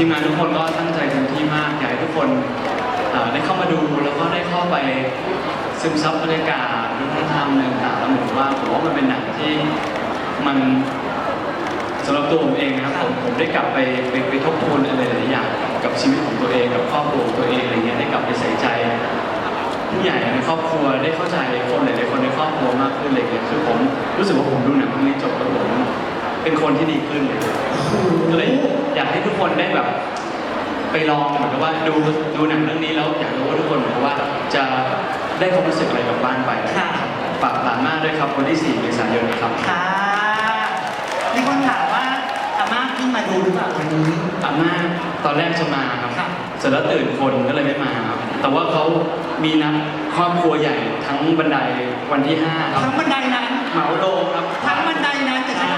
ทีมงานทุกคนก็ตั้งใจเต็มที่มากอยากให้ทุกคนได้เข้ามาดูแล้วก็ได้เข้าไปซึมซับบรรยากาศวัฒนธรรมต่างๆแล้วผมว่าผมว่ามันเป็นหนังที่มันสำหรับตัวผมเองนะครับผมผมได้กลับไปไปไปทบทวนอะไรหลายอย่างกับชีวิตของตัวเองกับครอบครัวตัวเองอะไรเงี้ยได้กลับไปใส่ใจผู้ใหญ่ในครอบครัวได้เข้าใจคนหลายๆคนในครอบครัวมากขึ้นอะไรเงี้ยคือผมรู้สึกว่าผมดูหนังเรื่องนี้จบแล้วผมเป็นคนที่ดีขึ้นเลยก็เลย อยากให้ทุกคนได้แบบ ไปลองเหมือนกับว่าดูดูหนังเรื่องนี้แล้วอยากรู้ว่าทุกคนเหมือนกับว่าจะได้ความรู้สึกอะไรกลับบ้านไปค่ะ ฝากผ่านมากด้วยครับวันที่4เมษายนนี้ครับค่ะมีคนถามว่าอาม่าเพิ่งมาดูหรือเปล่าวันนี้ อาม่าตอนแรกจะมาครับค่ะ เสร็จแล้วตื่นคนก็เลยไม่มาครับแต่ว่าเขามีนัดครอบครัวใหญ่ทั้งบันไดวันที่5ครับทั้งบันไดนั้น เหมาโรงครับ ทั้งบันไดนั้นจะใช้คำว่าบัน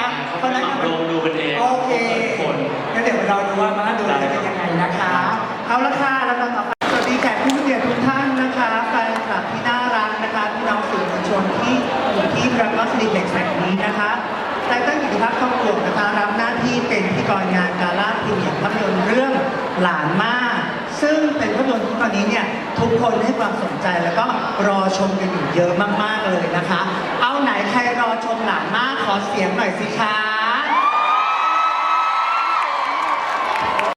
คะเขาเหมาโรงดูกันเองโอเคทุกคนงั้นเดี๋ยวเราดูว่ามาดูแล้วจะเป็นยังไงนะคะ เอาละค่ะแล้วก็ต่อไปสวัสดีแขกผู้มีเกียรติทุกท่านนะคะแฟนคลับที่น่ารักนะคะพี่น้องสื่อมวลชนที่อยู่ที่ดราก้อนสลิปเล็กแห่งนี้นะคะแต่ตั้งกิติพัฒน์ทองกลมนะคะรับหน้าที่เป็นพิธีกรงานกาล่าพรีเมียร์ภาพยนตร์เรื่องหลานมาก ซึ่งเป็นภาพยนตร์ที่ตอนนี้เนี่ยทุกคนให้ความสนใจแล้วก็รอชมกันอยู่เยอะมากๆเลยนะคะ เอาไหนใครรอชมหลานมากขอเสียงหน่อยสิคะ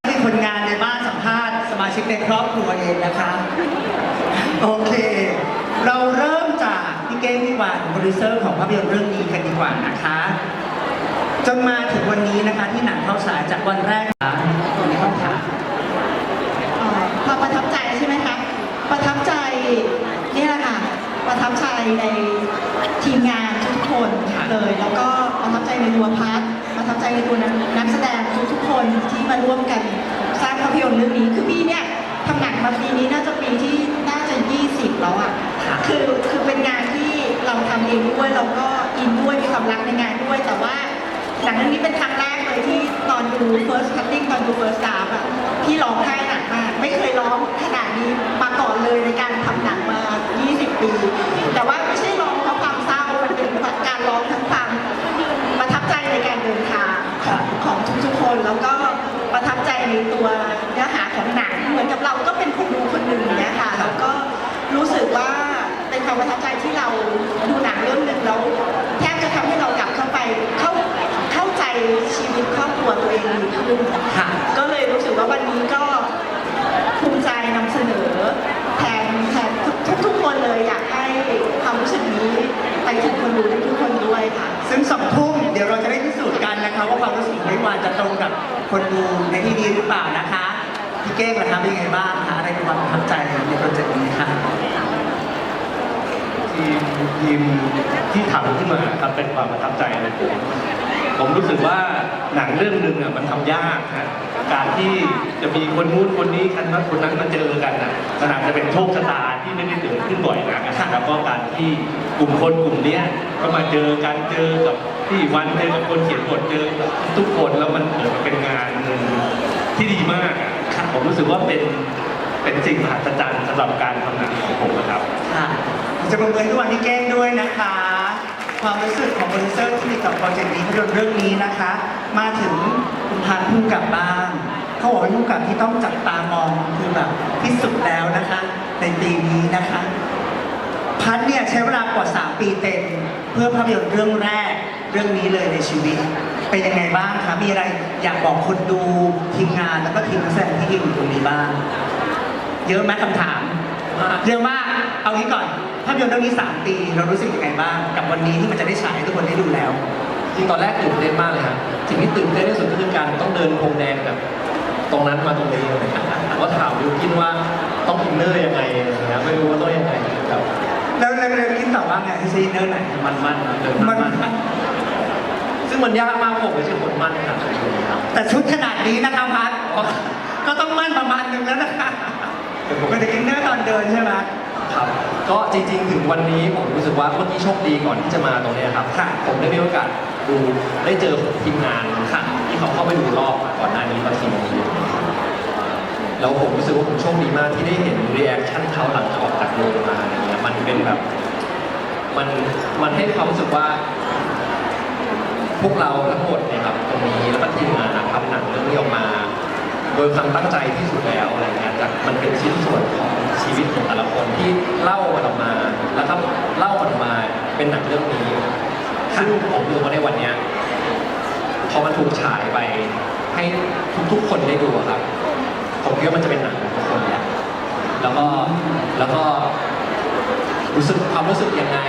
ที่คนงานในบ้านสัมภาษณ์สมาชิกในครอบครัวเองนะคะโอเค เราเริ่มจากพี่เก้งพี่วานโปรดิวเซอร์ของภาพยนตร์เรื่องนี้กันดีกว่านะคะ จนมาถึงวันนี้นะคะที่หนังเข้าฉายจากวันแรกค่ะตรงนี้ต้องถาม เอ่อความประทับใจใช่ไหมคะ ประทับใจนี่แหละค่ะ ประทับใจในทีมงานทุกๆคนเลย แล้วก็ประทับใจในตัวพัทประทับใจในตัวนักแสดงทุกๆคนที่มาร่วมกันสร้างภาพยนตร์เรื่องนี้คือปีเนี่ยทำหนังมาปีนี้น่าจะปีที่น่าจะ 20 แล้วอะค่ะคือคือเป็นงานที่เราทำเองด้วยเราก็อินด้วยมีความรักในงานด้วย แต่ว่าหนังเรื่องนี้เป็นครั้งแรกเลยที่ตอนดู first cutting ตอนดู first draft อะพี่ร้องไห้หนักมาก ไม่เคยร้องขนาดนี้มาก่อนเลยในการทำหนังมา 20ปีแต่ว่าไม่ใช่ร้องเพราะความเศร้ามันเป็นการร้องทั้งความประทับใจในการเดินทางของของทุกๆคน แล้วก็ประทับใจในตัวเนื้อหาของหนังเหมือนกับเราก็เป็นคนดูคนหนึ่งเนี่ยค่ะแล้วก็รู้สึกว่าเป็นความประทับใจที่เราดูหนังเรื่องหนึ่งแล้วแทบจะทำให้เรากลับเข้าไปเข้าเข้าใจชีวิตครอบครัวตัวเองดีขึ้นค่ะก็เลยรู้สึกว่าวันนี้ก็ภูมิใจนำเสนอแทนแทนทุกทุกๆคน เลยอยากให้ความรู้สึกนี้ไปถึงคนดูทุกๆคนด้วยค่ะ ซึ่งสองทุ่มเดี๋ยวเราจะได้พิสูจน์กันนะคะ ว่าความรู้สึกของพี่วานจะตรงกับคนดูในที่นี้หรือเปล่านะคะพี่เก้งล่ะคะเป็นยังไงบ้างคะอะไรเป็นความประทับใจในโปรเจกต์นี้คะทีมทีมที่ทำขึ้นมาครับเป็นความประทับใจเลยผมผมรู้สึกว่า หนังเรื่องหนึ่งอะมันทำยากนะการที่จะมีคนนู้นคนนี้คนนั้นคนนั้นมาเจอกันนะมันอาจจะเป็นโชคชะตาที่ไม่ได้เกิดขึ้นบ่อยนักนะครับแล้วก็การที่กลุ่มคนกลุ่มเนี้ยก็มาเจอกันเจอกับพี่วันเจอกับคนเขียนบทเจอทุกคนแล้วมันเกิดมาเป็นงานหนึ่งที่ดีมากอะผมรู้สึกว่าเป็นเป็นสิ่งมหัศจรรย์สำหรับการทำหนังของผมนะครับ ค่ะจะประเมินทุกวันพี่เก้งด้วยนะคะ ความรู้สึกของโปรดิวเซอร์ที่มีกับโปรเจกต์นี้ภาพยนตร์เรื่องนี้นะคะ มาถึงคุณพันธ์พุ่งกลับบ้านเขาบอกว่าพุ่งกลับที่ต้องจับตามองคือแบบที่สุดแล้วนะคะ ในปีนี้นะคะพันธ์เนี่ยใช้เวลากว่า 3 ปีเต็ม เพื่อภาพยนตร์เรื่องแรกเรื่องนี้เลยในชีวิต เป็นยังไงบ้างคะมีอะไรอยากบอกคนดูทีมงานแล้วก็ทีมแสดงที่ยืนอยู่ตรงนี้บ้าง เยอะไหมคำถาม เยอะมาก เอางี้ก่อนภาพยนตร์เรื่องนี้3ปีเรารู้สึกยังไงบ้างกับวันนี้ที่มันจะได้ฉายให้ทุกคนได้ดูแล้ว จริงตอนแรกตื่นเต้นมากเลยครับสิ่งที่ตื่นเต้นที่สุดก็คือการต้องเดินพรมแดงแบบตรงนั้นมาตรงนี้เลยครับว่าถามบิวกินว่าต้องอินเนอร์ยังไงอะไรอย่างเงี้ยไม่รู้ว่าต้องยังไงครับแล้วแล้วแล้วคิดต่อว่าไงให้ซีเนอร์ไหน มันมันๆนะเดินมัมันนมันซึ่งมันยากมากผมไม่ใช่คนมั่นขนาดนั้นครับ แต่ชุดขนาดนี้นะคะพัดก็ต้องมั่นประมาณหนึงแล้วนะคะไม่ได้กินเนอร์ตอนเดินใช่ไหม ครับก็จริงๆ ถึงวันนี้ผมรู้สึกว่าเมื่อกี้โชคดีก่อนที่จะมาตรงเนี้ยครับค่ะผมได้มีโอกาสดูได้เจอทีมงานค่ะที่เขาเข้าไปดูรอบก่อนหน้านี้ตอนทีมนี้แล้วผมรู้สึกว่าผมโชคดีมากที่ได้เห็นรีแอคชั่นเขาหลังจากออกจากโรงมาอะไรเงี้ยมันเป็นแบบมันมันให้ความรู้สึกว่า พวกเราทั้งหมดเนี่ยครับตรงนี้แล้วก็ทีมงานทำหนังเรื่องนี้ออกมา โดยความตั้งใจที่สุดแล้วอะไรเงี้ยจากมันเป็นชิ้นส่วนของ ชีวิตของแต่ละคนที่เล่ามันออกมา แล้วก็เล่ามันออกมาเป็นหนังเรื่องนี้ซึ่งผมรู้ว่าในวันเนี้ยพอมันถูกฉายไปให้ทุกๆคนได้ดูอะครับ ผมคิดว่ามันจะเป็นหนังของทุกคนแหละแล้วก็แล้วก็รู้สึกความรู้สึกยังไง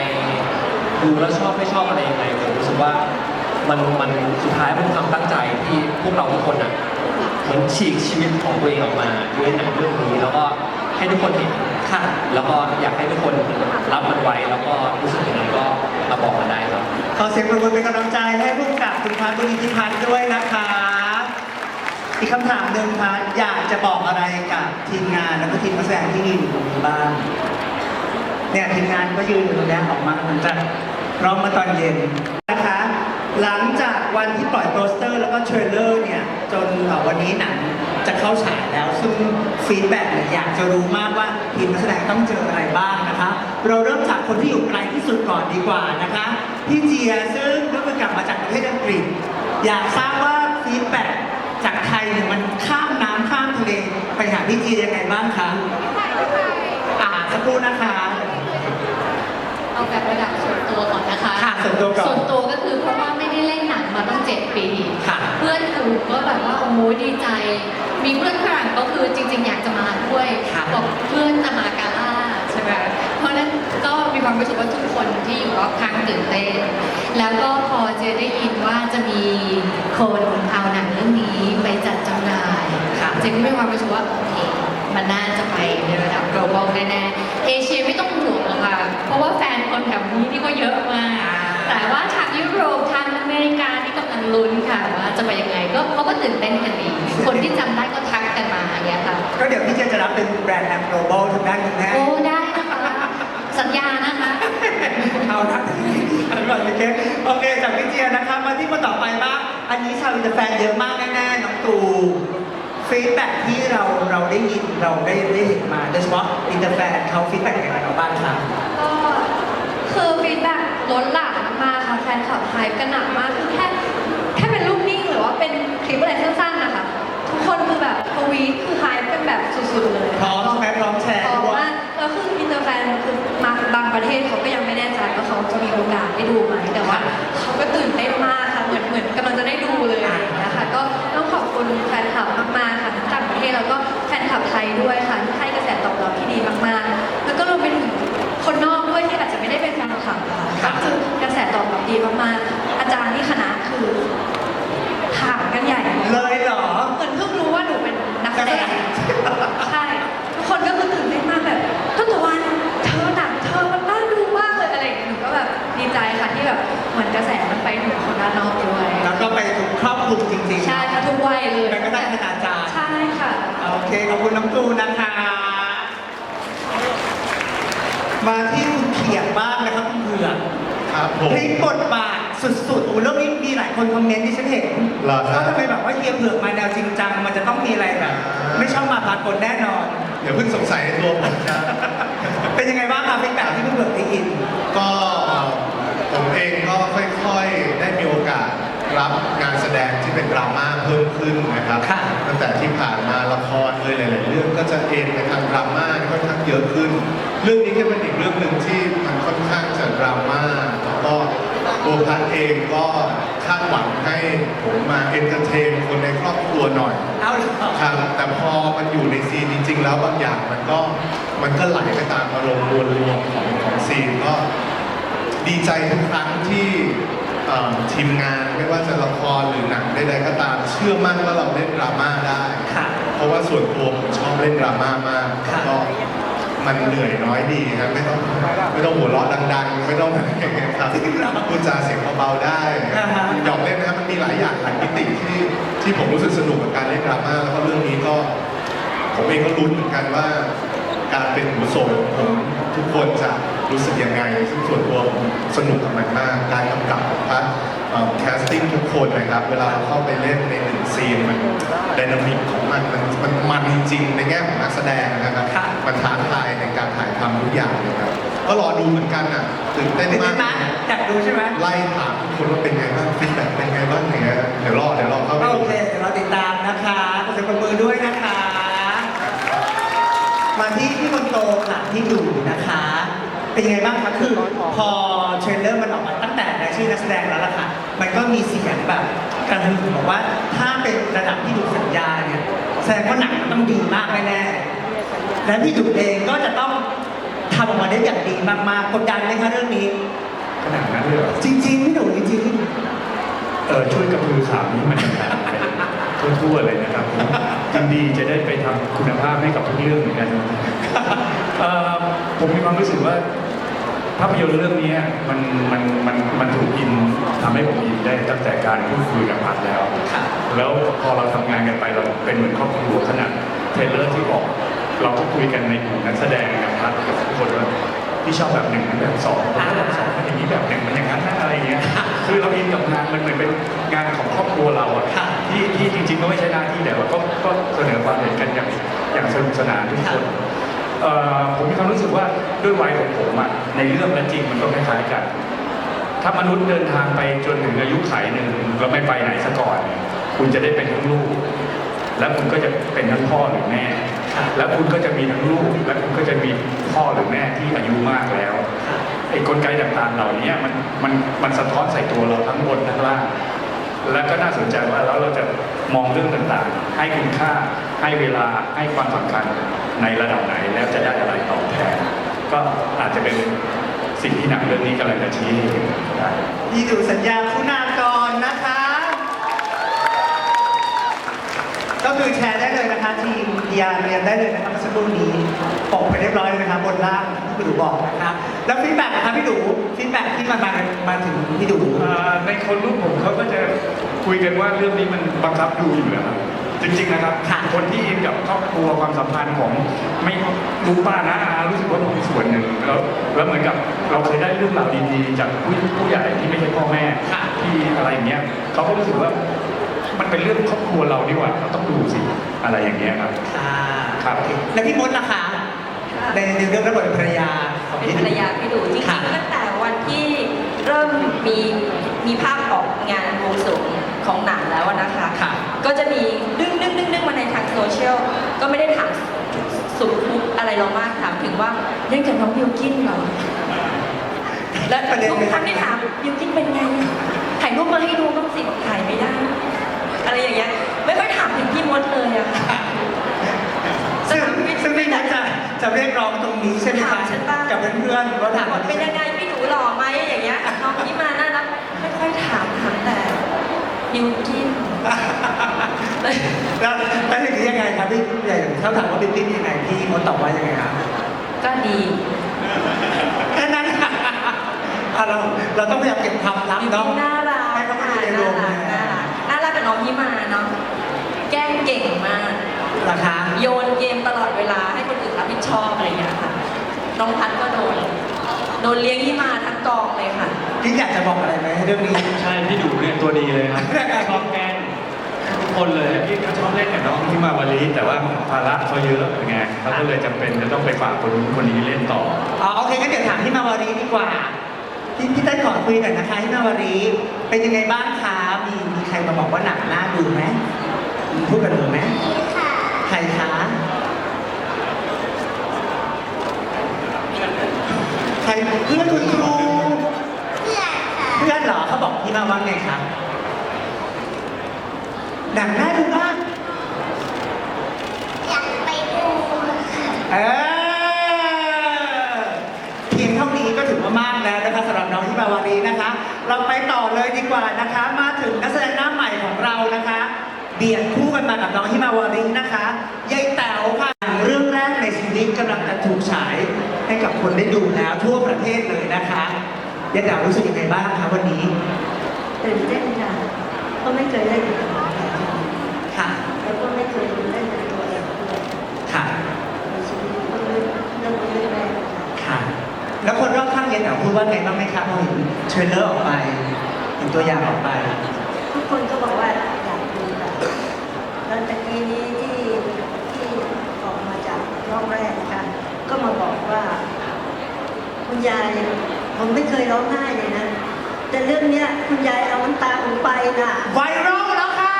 ดูแล้วชอบไม่ชอบอะไรยังไงผมรู้สึกว่ามันมันสุดท้ายมันเป็นความตั้งใจที่พวกเราทุกคนอะเหมือนฉีกชีวิตของตัวเองออกมาด้วยหนังเรื่องนี้แล้วก็ ให้ทุกคนเห็นค่ะแล้วก็อยากให้ทุกคนรับมันไว้ แล้วก็รู้สึกยังไงก็มาบอกกันได้ครับ ขอเสียงปรบมือเป็นกำลังใจให้ผู้กำกับคุณพัฒน์บุญอิทธิพัฒน์ด้วยนะคะ อีกคำถามหนึ่งค่ะอยากจะบอกอะไรกับทีมงานแล้วก็ทีมนักแสดงที่ยืนอยู่ตรงนี้บ้างเนี่ยทีมงานก็ยืนอยู่ตรงนี้ออกมาหลังจากร้องมาตอนเย็นนะคะ หลังจากวันที่ปล่อยโปสเตอร์ แล้วก็เทรลเลอร์เนี่ยจนวันนี้หนัง จะเข้าฉายแล้ว ซึ่งฟีดแบ็กเนี่ยอยากจะรู้มากว่าทีมนักแสดงต้องเจออะไรบ้างนะคะ เราเริ่มจากคนที่อยู่ไกลที่สุดก่อนดีกว่านะคะพี่เจียซึ่งก็คือกลับมาจากประเทศอังกฤษ อยากทราบว่าฟีดแบ็กจากไทยเนี่ยมันข้ามน้ำข้ามทะเลไปหาพี่เจียยังไงบ้างคะอ่าสักครู่นะคะ เอาแบบระดับส่วนตัวก่อนนะคะค่ะส่วนตัวก่อน ส่วนตัวก็คือเพราะว่าไม่ได้เล่นหนังมาตั้งเจ็ดปี ค่ะ เพื่อนฝูงก็แบบว่าโอ้โหดีใจ มีเพื่อนฝรั่งก็คือจริง ๆ อยากจะมาด้วยค่ะบอกเพื่อนจะมากาล่าใช่ไหมเพราะฉะนั้นก็มีความรู้สึกว่าทุกคนที่อยู่รอบข้างตื่นเต้น แล้วก็พอเจได้ยินว่าจะมีคนเอาหนังเรื่องนี้ไปจัดจำหน่ายค่ะเจนก็มีความรู้สึกว่าโอเคมันน่าจะไป ในระดับ global แน่ๆ เอเชียไม่ต้องห่วงหรอกค่ะ เพราะว่าแฟนคนแถวนี้นี่ก็เยอะมาก แต่ว่าทางยุโรปทางอเมริกานี่กำลังลุ้นค่ะว่าจะไปยังไงก็เขาก็ตื่นเต้นกันดี คนที่จำได้ก็ทักกันมาอย่างเงี้ยค่ะ ก็เดี๋ยวพี่เจจะรับเป็นแบรนด์แอมโกลบอลทางด้านคุณแม่โอ้ได้นะคะสัญญานะคะเอาละก่อนโอเคโอเคจากพี่เจียนะคะมาที่คนต่อไปบ้างอันนี้ชาวอินเตอร์แฟนเยอะมากแน่ๆน้องตู ฟีดแบ็กที่เราเราได้ยินเราได้ได้เห็นมาโดยเฉพาะอินเตอร์แฟนเขาฟีดแบ็กยังไงกับเราบ้างครับก็คือฟีดแบ็กล้นหลามมากค่ะแฟนคลับไฮป์กันหนักมากคือแค่แค่เป็นรูปนิ่งหรือว่าเป็นคลิปอะไรสั้นๆนะคะทุกคนคือแบบทวีตคือไฮป์กันแบบสุดๆเลยพร้อมใช่ไหมพร้อมแชร์พร้อมด้วยมากแล้วคืออินเตอร์แฟนคือมาบางประเทศเขาก็ยังไม่แน่ใจว่าเขาจะมีโอกาสได้ดู ขอบคุณน้องตูนะคะ มาที่คุณเขียงบ้างนะครับคุณเผือกครับผม พลิกบทบาทสุดๆโอ้เรื่องนี้มีหลายคนคอมเมนต์ที่ฉันเห็นเหรอครับ ก็ทำไมแบบว่าเฮียเผือกมาแนวจริงจัง มันจะต้องมีอะไรแบบ ไม่ชอบมาพากลแน่นอนเดี๋ยวเพิ่งสงสัยในตัวผมนะเป็นยังไงบ้างครับฟีดแบ็กที่คุณเผือกได้ยิน ก็เอ่อผมเองก็ค่อยๆ ได้มีโอกาส รับงานแสดงที่เป็นดราม่าเพิ่มขึ้นนะครับ ค่ะ ตั้งแต่ที่ผ่านมาละครเลยหลาย ๆ เรื่องก็จะเอ็นไปทางดราม่าค่อนข้างเยอะขึ้น เรื่องนี้ก็เป็นอีกเรื่องหนึ่งที่มันค่อนข้างจะดราม่าแล้วก็ตัวพัดเองก็คาดหวังให้ผมมาเอนเตอร์เทนคนในครอบครัวหน่อย เอาเหรอ ครับแต่พอมันอยู่ในซีนจริง ๆ แล้วบางอย่างมันก็มันก็ไหลไปตามอารมณ์มวลรวมของของซีนก็ดีใจทุกครั้งที่ เอ่อทีมงานไม่ว่าจะละครหรือหนังใดๆก็ตาม เชื่อมั่นว่าเราเล่นดราม่าได้ ค่ะ เพราะว่าส่วนตัวผมชอบเล่นดราม่ามากค่ะแล้วก็มันเหนื่อยน้อยดีครับไม่ต้องไม่ต้องหัวเราะดัง ๆ ไม่ต้องอะไรอย่างเงี้ยครับพูดจาเสียงเบาๆได้อ่าฮะ หยอกเล่นนะครับมันมีหลายอย่างหลายมิติที่ที่ผมรู้สึกสนุกกับการเล่นดราม่าแล้วก็เรื่องนี้ก็ ผมเองก็ลุ้นเหมือนกันว่า การเป็นหูโสงผม ทุกคนจะรู้สึกยังไง ซึ่งส่วนตัวผมสนุกกับมันมากการกำกับของพัดแคสติ้งทุกคนนะครับ เวลาเราเข้าไปเล่นในหนึ่งซีนมันไดนามิกของมันมันมันมันจริงๆในแง่ของนักแสดงนะครับค่ะมันท้าทายในการถ่ายทำทุกอย่างเลยครับก็รอดูเหมือนกันอะตื่นเต้นตื่นมาเต้กนไหมอยากดูใช่ไหมไล่ถามทุกคนว่าเป็นไงบ้างฟีดแบ็กเป็นไงบ้างอย่างเงี้ยเดี๋ยวรอเดี๋ยวรอเข้าไปโอดู เคเดี๋ยวเราติดตามนะคะขอเสียงปรบมือด้วยนะคะ มาที่พี่ คนโตค่ะที่ดูนะคะ เป็นยังไงบ้างคะคือพอเทรลเลอร์มันออกมาตั้งแต่ในชื่อนักแสดงแล้วล่ะค่ะ มันก็มีเสียงแบบการทำบอกว่าถ้าเป็นระดับที่ดูสัญญาเนี่ยแสดงว่าหนังมันต้องดีมากแน่ๆและพี่ดุเองก็จะต้องทำออกมาได้อย่างดีมากๆกดดันไหมคะเรื่องนี้ ขนาดนั้นเลยเหรอจริงๆพี่ดุจริงเออช่วยกระพือข่าวนี้มันดังๆไป ทั่วๆเลยนะครับผมยินดีจะได้ไปทำคุณภาพให้กับทุกเรื่องเหมือนกันเอ่อผมมีความรู้สึกว่า ภาพยนตร์เรื่องนี้มันมันมันมันถูกอินทำให้ผมอินได้ตั้งแต่การพูดคุยกับพัดแล้ว ค่ะ แล้วพอเราทำงานกันไปเราเป็นเหมือนครอบครัวขนาดเทรลเลอร์ที่ออกเราก็คุยกันในกลุ่มนักแสดงกับพัดกับทุกคนว่าที่ชอบแบบหนึ่งแบบสองผมก็แบบสองมันอย่างนี้แบบหนึ่งมันอย่างนั้นนะอะไรอย่างเงี้ยคือเราอินกับงานมันเหมือนเป็นงานของครอบครัวเราอะ ค่ะ ที่ที่จริงๆก็ไม่ใช่หน้าที่แต่ว่าก็ก็เสนอความเห็นกันอย่างอย่างสนุกสนานทุกคนเอ่อผมมีความรู้สึกว่าด้วยวัยของผมอะในเรื่องและจริงมันก็คล้ายๆกัน ถ้ามนุษย์เดินทางไปจนถึงอายุไขหนึ่งแล้วไม่ไปไหนซะก่อน คุณจะได้เป็นทั้งลูก และคุณก็จะเป็นทั้งพ่อหรือแม่แล้วคุณก็จะมีทั้งลูก และคุณก็จะมีพ่อหรือแม่ที่อายุมากแล้วไอ้กลไกต่างๆเหล่านี้มันมันมันสะท้อนใส่ตัวเราทั้งบนทั้งล่าง และก็น่าสนใจว่าแล้วเราจะมองเรื่องต่างๆ ให้คุณค่า ให้เวลาให้ความสำคัญในระดับไหน แล้วจะได้อะไรตอบแทน ก็อาจจะเป็นสิ่งที่หนังเรื่องนี้กำลังจะชี้ให้เห็นก็ได้ ดีดูสัญญาคุณากรนะคะ ก็คือแชร์ได้เลยนะคะทีมยาเรียนได้เลยนะคะเมื่อสักครู่นี้ปกไปเรียบร้อยเลยนะคะบนล่างที่พี่ดูบอกนะคะแล้วฟีดแบ็กนะคะพี่ดูฟีดแบ็กที่มามามาถึงพี่ดูเอ่อในคนรุ่นผมเขาก็จะคุยกันว่าเรื่องนี้มันบังคับดูอยู่แล้วครับจริงๆนะครับค่ะคนที่อินกับครอบครัวความสัมพันธ์ของไม่รู้ป้านะอารู้สึกว่าผมส่วนหนึ่งแล้วแล้วเหมือนกับเราเคยได้เรื่องราวดีๆ จากผู้ผู้ใหญ่ที่ไม่ใช่พ่อแม่ที่อะไรอย่างเงี้ยเขาก็รู้สึกว่า มันเป็นเรื่องครอบครัวเราดีกว่าเราต้องดูสิอะไรอย่างเงี้ยครับค่ะครับ แล้วพี่มดล่ะคะในในเรื่องระบบภรรยาของเป็นพี่ ภรรยาพี่ดูจริงค่ะ ๆตั้งแต่วันที่เริ่มมีมีภาพออกงานบวงสรวงของหนังแล้วอะนะคะ ค่ะ ก็จะมีดึงดึงดึงดึงมาในทางโซเชียลก็ไม่ได้ถามสุขทุกข์อะไรเรามากถามถึงว่าเล่นกับน้องบิวกินเหรอและประเด็นทุกเป็นครั้งที่ถามบิวกินเป็นไงถ่ายรูปมาให้ดูบ้างสิบอกถ่ายไม่ได้ อะไรอย่างเงี้ยไม่ค่อยถามถึงพี่มดเลยอะค่ะ ซึ่งซึ่งพี่มดจะจะเรียกร้องตรงนี้ใช่ไหมถาคะมฉันบ้าง กับเพื่อนๆเราถามบทเป็นยังไงพี่หนูหล่อไหมอย่างเงี้ยน้องที่มาน่ารักไม่ค่อยถามถามแต่บิวกินแล้วแล้วอย่างนี้ยังไงครับพี่ใหญ่เขาถามว่าเป็นพี่ยังไงพี่มดตอบว่ายังไงครับก็ดีแค่นั้นค่ะอะเราเราต้องพยายามเก็บความลับบิวเนาะกินน่ารักให้เขา น่ารักกับน้องที่มาเนาะแกล้งเก่งมากราคาโยนเกมตลอดเวลาให้คนอื่นรับผิดชอบอะไรอย่างเงี้ยค่ะ น้องพัดก็โดน โดนเลี้ยงที่มาทั้งกองเลยค่ะ พี่อยากจะบอกอะไรไหมเรื่องนี้ ใช่พี่ดูเนี่ยตัวดีเลยครับ ชอบแกล้งทุกคนเลยพี่ก็ชอบเล่นกับน้องที่มาวาลีแต่ว่าภาระเขาเยอะไงเขาก็เลยจำเป็นจะต้องไปฝากคนนู้นคนนี้เล่นต่อ อ๋อโอเคงั้นเดี๋ยวถามพี่มาวารีดีกว่าพี่พี่เต้นขอคุยหน่อยนะคะพี่มาวารีเป็นยังไงบ้างคะมีมีใค รมาบอกว่าหนังน่าดูไหมมีพูดกันหนูไหมใครคะใครเพื่อนคุณครูเพื่อนค่ะเพื่อนเหรอเขาบอกพี่มาว่าไงครับหนังน่าดูมากอยากไปดูค่ะเออเพียงเท่านี้ก็ถือว่ามากแล้ว น้องที่มาวารีนะคะ เราไปต่อเลยดีกว่านะคะ มาถึงนักแสดงหน้าใหม่ของเรานะคะเบียดคู่กันมากับน้องที่มาวารีนะคะยายแต๋วค่ะเรื่องแรกในชีวิตกำลังจะถูกฉายให้กับคนได้ดูแล้วทั่วประเทศเลยนะคะยายแต๋วรู้สึกยังไงบ้างคะวันนี้ตื่นเต้นค่ะเพราะไม่เคยเล่นกับหนังไทย ค่ะ แล้วก็ไม่เคยเล่นกับตัวเองด้วย ค่ะ ในชีวิตก็เล่นเรื่องนี้เรื่องแรกค่ะ ค่ะ แล้วคนรอบข้างเย็นหนาวพูดว่าไงบ้างไหมครับพอเห็นเทรลเลอร์ออกไปเห็นตัวอย่างออกไป ทุกคนก็บอกว่าอยากดูแบบแล้วตะกี้นี้ที่ที่ออกมาจากรอบแรกนะคะก็มาบอกว่า คุณยายผมไม่เคยร้องไห้เลยนะ แต่เรื่องเนี้ยคุณยายเอาน้ำตาผมไปน่ะไวรัลแล้วค่ะ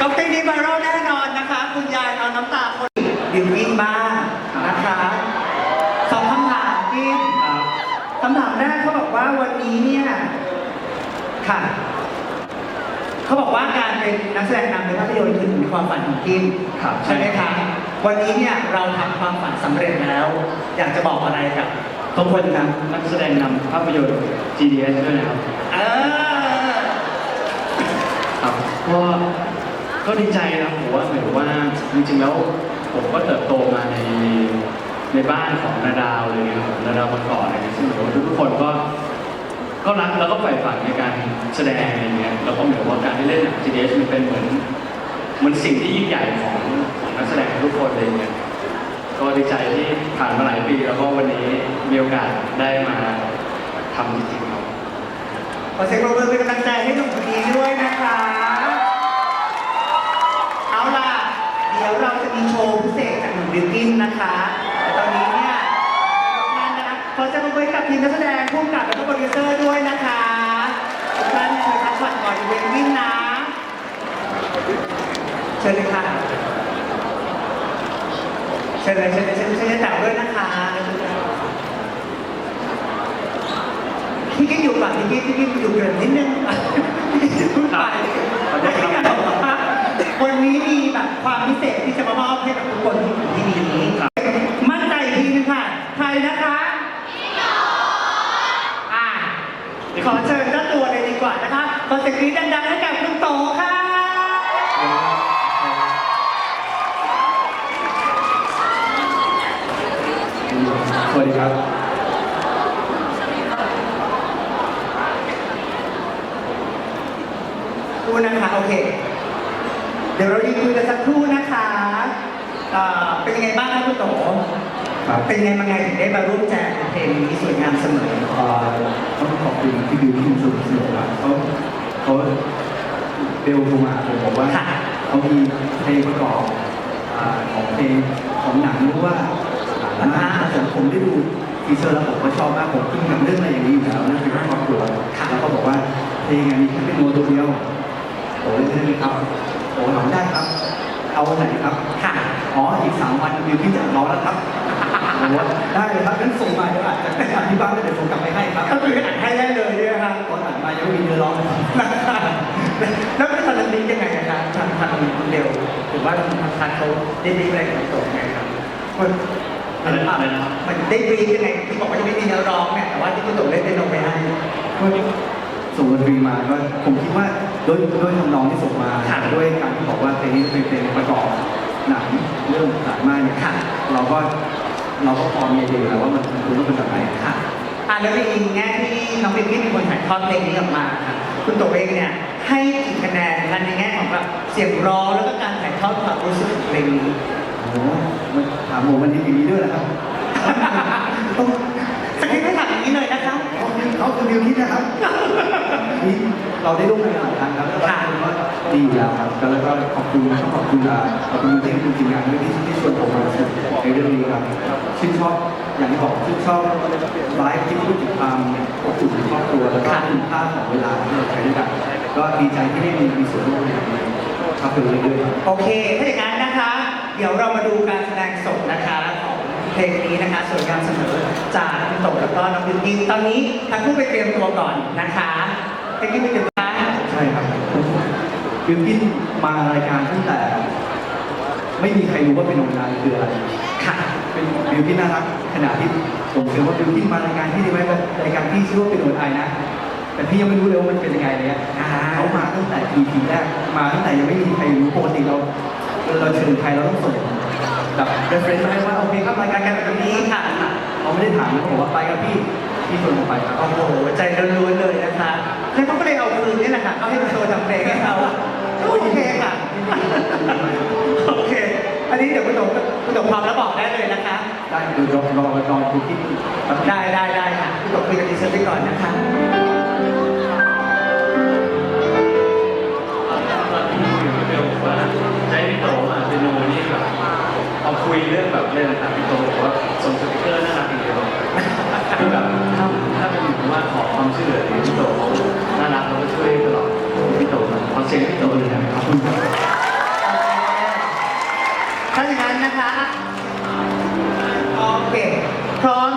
ก็เป็นนี้ไวรัลแน่นอนนะคะ คุณยายเอาน้ำตาคน ว่าวันนี้เนี่ยค่ะเขาบอกว่าการเป็นนักแสดงนำในภาพยนตร์คือหนึ่งในความฝันของกินครับใช่ไหมคะวันนี้เนี่ยเราทำความฝันสำเร็จแล้ว อยากจะบอกอะไรกับทุกคนครับนักแสดงนำภาพยนตร์ GDS ด้วยนะครับเออครับก็ก็ดีใจนะผมว่าหมายถึงว่าจริงๆแล้วผมก็เติบโตมาในในบ้านของนาดาวอะไรเงี้ยครับนาดาวมาก่อนอะไรเงี้ยซึ่งเหมือนว่าทุกๆคนก็ ก็รักแล้วก็ใฝ่ฝันในการแสดงอะไรเงี้ยแล้วก็เหมือนว่าการที่เล่นหนัง GDS มันเป็นเหมือนเหมือนสิ่งที่ยิ่งใหญ่ของของนักแสดงทุกคนอะไรเงี้ยก็ดีใจที่ผ่านมาหลายปีแล้วก็วันนี้มีโอกาสได้มาทำจริงๆครับขอเสียงปรบมือเป็นกำลังใจให้หนุ่มคนนี้ด้วยนะคะ เอาล่ะ เดี๋ยวเราจะมีโชว์พิเศษจากหนุ่มบิวกินนะคะ นะคะขอเสียงปรบมือกับทีมนักแสดงผู้กำกับและก็โปรดิวเซอร์ด้วยนะคะทุกท่านเคยพักผ่อนก่อนอีเวนต์วิ่งนะเชิญเลยค่ะเชิญเลยเชิญเลยเชิญเชิญแต่ด้วยนะคะพี่กิ๊กอยู่ก่อนพี่กิ๊กพี่กิ๊กอยู่เกินนิดนึงพูดไปวันนี้มีแบบความพิเศษที่จะมามอบให้กับทุกคนที่อยู่ที่นี้มั่นใจอีกทีนึงค่ะ ใครนะคะอ่าขอเชิญเจ้าตัวเลยดีกว่านะคะขอเสียงกรี๊ดดังๆให้กับคุณโตค่ะ สวัสดีครับ ดูนะคะโอเค เดี๋ยวเราดีคุยกันสักครู่นะคะเอ่อเป็นยังไงบ้างครับคุณโตครับเป็นยังไงมาไงถึงได้มาร่วมแจกเพลงนี้สวยงามเสมอเอ่อต้องขอบคุณพี่บิวที่สนุกสนุกครับเขาเขาเบลโทรมาผมบอกว่าค่ะเขามีเพลงประกอบอ่าของเพลงของหนังรู้ว่าอ่านะผมผมได้ดูทีเซอร์แล้วผมก็ชอบมากผมเพิ่งทำเรื่องอะไรอย่างนี้อยู่แล้วนั่นคือครอบครัวแล้วเขาบอกว่าเพลงอันนี้แค่เป็นโน้ตตัวเดียว โอ้ยได้ไหมครับโอ้ยได้ครับ เอาวันไหนครับค่ะอ๋ออีกสามวันบิวที่จะรอแล้วครับผมว่าได้เลยครับงั้นส่งมาเดี๋ยวอาจจะไปทำที่บ้านแล้วเดี๋ยวส่งกลับไปให้ครับก็คืออ่านให้ได้เลยใช่ไหมครับตอนอ่านมายังไม่มีเนื้อร้องเลยครับแล้วเป็นตอนนี้ยังไงนะครับทางทางคุณเบลหรือว่าทางทางเขาได้บรีฟอะไรกับคุณโตไงครับมันอะไรอะไรนะครับมันได้บรีฟยังไงที่บอกว่ายังไม่มีเนื้อร้องเนี่ยแต่ว่าที่คุณโตเล่นเป็นโนไปให้ก็ส่งดนตรีมาก็ผมคิดว่า ด้วยด้วยทำนองที่ส่งมา ค่ะด้วยการที่บอกว่าเพลงนี้เป็นเพลงประกอบหนังเรื่องสายมากเนี่ยค่ะ เราก็เราก็พอมีไอเดียแล้วว่ามันควรต้องเป็นแบบไหนค่ะอ่าแล้วในแง่ที่น้องเบกกี้เป็นคนถ่ายทอดเพลงนี้ออกมาค่ะคุณโตเองเนี่ยให้กี่คะแนนคะในแง่ของแบบเสียงร้องแล้วก็การถ่ายทอดความรู้สึกของเพลงนี้ โอ้โหมันถามผมมันดีอย่างนี้ด้วยนะครับ ต้องสคริปต์ให้ถามอย่างนี้เลยนะคะเขาเขาคือวิวคิดนะครับนี่ เราได้ร่วมงานหลายครั้งครับแล้วก็ก็ดีอยู่แล้วครับแล้วก็ขอบคุณต้องขอบคุณอ่าขอบคุณที่คุณทีมงานด้วยที่ที่ชวนผมมาในเรื่องนี้ครับชื่นชอบอย่างที่บอกชื่นชอบไลฟ์ที่พูดถึงความอบอุ่นในครอบครัวแล้วก็คุณค่าของเวลาที่เราใช้ด้วยกันก็ดีใจที่ได้มีมีส่วนร่วมในนี้ครับเป็นเรื่อยๆ โอเค ถ้าอย่างนั้นนะคะ เดี๋ยวเรามาดูการแสดงสดนะคะของเพลงนี้นะคะสวยงามเสมอจากคุณโตแล้วก็น้องบิวกิ้นตอนนี้ทั้งคู่ไปเตรียมตัวก่อนนะคะเพลงนี้ไปเตรียมตัวนะ ใช่ครับ บิวกินมารายการตั้งแต่ ไม่มีใครรู้ว่าเป็นโรงงานคืออะไรค่ะเป็นบิวกินน่ารักขนาดที่ผมเชื่อว่าบิวกินมารายการที่ดีไหมรายการพี่ชื่อว่าเป็นโอนไอนะ แต่พี่ยังไม่รู้เลยว่ามันเป็นยังไงเลยอะอ่าเขามาตั้งแต่ EP แรกมาตั้งแต่ยังไม่มีใครรู้ปกติเราเราเชิญใครเราต้องส่งแบบเรฟเฟรนซ์มาให้ว่าโอเคครับรายการกันแบบนี้ค่ะเขาไม่ได้ถามนะผมว่าไปกับพี่ ที่คนลงไปครับโอ้โหใจล้วนๆเลยนะคะแล้วเขาก็เลยเอาคืนนี่แหละค่ะเขาให้โชว์ทำเพลงให้เขาโอเคค่ะ โอเค อันนี้เดี๋ยวคุณตงคุณตงความแล้วบอกได้เลยนะคะ ได้ดูรอรอรอดูที่ได้ได้ได้ค่ะคุณตงคุยกับดิฉันไปก่อนนะคะคุยเรื่องแบบเล่นนะพี่โตบอกว่าส่งสติกเกอร์น่ารักจริงๆ คืแบบถ้าถ้าเป็นผมว่าขอความช่วยเหลือยพี่โตเขาน่ารักเล้วก็ช่วยตลอดพี่โตครัขอเสียงพี่โตเลยนะครับถ้าอย่างนั้นนะคะโอเคพร้อม